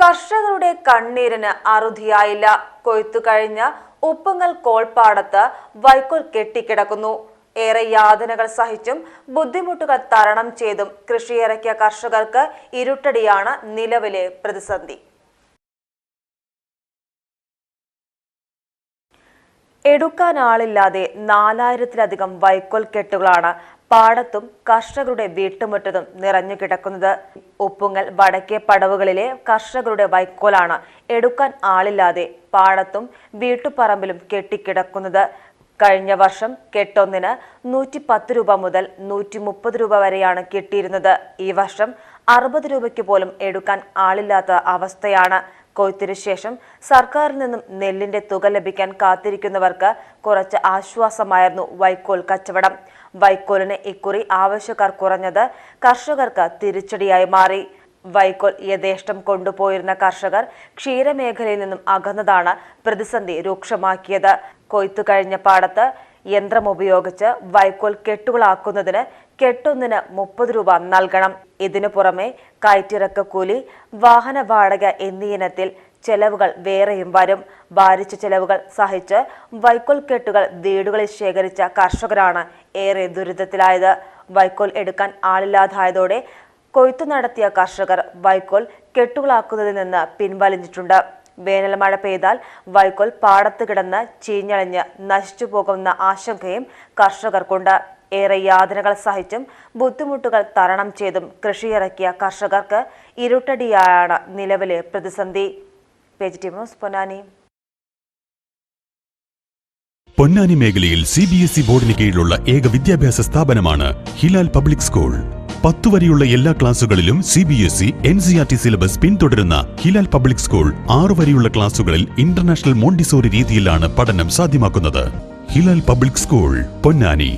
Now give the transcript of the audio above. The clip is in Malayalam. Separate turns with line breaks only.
കർഷകരുടെ കണ്ണീരിന് അറുതിയായില്ല. കൊയ്ത്തു കഴിഞ്ഞ ഉപ്പുങ്ങൽ കോൾപ്പാടത്ത് വൈക്കോൽ കെട്ടിക്കിടക്കുന്നു. ഏറെ യാതനകൾ സഹിച്ചും ബുദ്ധിമുട്ടുകൾ തരണം ചെയ്തും കൃഷിയിറക്കിയ കർഷകർക്ക് ഇരുട്ടടിയാണ് നിലവിലെ പ്രതിസന്ധി. എടുക്കാൻ ആളില്ലാതെ നാലായിരത്തിലധികം വൈക്കോൽ കെട്ടുകളാണ് പാടത്തും കർഷകരുടെ വീട്ടുമുറ്റത്തും നിറഞ്ഞു കിടക്കുന്നത്. ഉപ്പുങ്ങൽ വടക്കേ പടവുകളിലെ കർഷകരുടെ വൈക്കോലാണ് എടുക്കാൻ ആളില്ലാതെ പാടത്തും വീട്ടുപറമ്പിലും കെട്ടിക്കിടക്കുന്നത്. കഴിഞ്ഞ വർഷം കെട്ടൊന്നിന് നൂറ്റി പത്ത് രൂപ മുതൽ നൂറ്റി മുപ്പത് രൂപ വരെയാണ് കിട്ടിയിരുന്നത്. ഈ വർഷം അറുപത് രൂപയ്ക്ക് പോലും എടുക്കാൻ ആളില്ലാത്ത അവസ്ഥയാണ്. കൊയ്ത്തിനു ശേഷം സർക്കാരിൽ നിന്നും നെല്ലിന്റെ തുക ലഭിക്കാൻ കാത്തിരിക്കുന്നവർക്ക് കുറച്ച് ആശ്വാസമായിരുന്നു വൈക്കോൽ കച്ചവടം. വൈക്കോലിന് ഇക്കുറി ആവശ്യക്കാർ കുറഞ്ഞത് കർഷകർക്ക് തിരിച്ചടിയായി മാറി. വൈക്കോൽ യഥേഷ്ടം കൊണ്ടുപോയിരുന്ന കർഷകർ ക്ഷീരമേഖലയിൽ നിന്നും അകന്നതാണ് പ്രതിസന്ധി രൂക്ഷമാക്കിയത്. കൊയ്ത്തു കഴിഞ്ഞ പാടത്ത് യന്ത്രം ഉപയോഗിച്ച് വൈക്കോൽ കെട്ടുകളാക്കുന്നതിന് കെട്ടൊന്നിന് മുപ്പത് രൂപ നൽകണം. ഇതിനു പുറമെ കയറ്റിറക്ക കൂലി വാഹന വാടക എന്നീ ഇനത്തിൽ ചെലവുകൾ വേറെയും വരും. ഭാരിച്ച ചെലവുകൾ സഹിച്ച് വൈക്കോൽ കെട്ടുകൾ വീടുകളിൽ ശേഖരിച്ച കർഷകരാണ് ഏറെ ദുരിതത്തിലായത്. വൈക്കോൽ എടുക്കാൻ ആളില്ലാതായതോടെ കൊയ്ത്തു നടത്തിയ കർഷകർ വൈക്കോൽ കെട്ടുകളാക്കുന്നതിൽ നിന്ന് പിൻവലിഞ്ഞിട്ടുണ്ട്. വേനൽ മഴ പെയ്താൽ വൈക്കോൽ പാടത്ത് കിടന്ന് ചീഞ്ഞളിഞ്ഞ് നശിച്ചു പോകുന്ന ആശങ്കയും കർഷകർക്കുണ്ട്. ഏറെ യാതനകൾ സഹിച്ചും ബുദ്ധിമുട്ടുകൾ തരണം ചെയ്തും കൃഷിയിറക്കിയ കർഷകർക്ക് ഇരുട്ടടിയാണ് നിലവിലെ പ്രതിസന്ധി. പൊന്നാനി.
പൊന്നാനി മേഖലയിൽ സി ബി എസ് ഇ ബോർഡിന് കീഴിലുള്ള ഏക വിദ്യാഭ്യാസ സ്ഥാപനമാണ് ഹിലാൽ പബ്ലിക് സ്കൂൾ. പത്തു വരെയുള്ള എല്ലാ ക്ലാസുകളിലും C B S E N C R T syllabus പിന്തുടരുന്ന ഹിലാൽ പബ്ലിക് സ്കൂൾ ആറു വരെയുള്ള ക്ലാസുകളിൽ ഇന്റർനാഷണൽ മോണ്ടിസോറി രീതിയിലാണ് പഠനം സാധ്യമാക്കുന്നത്. Hilal public school Ponnani.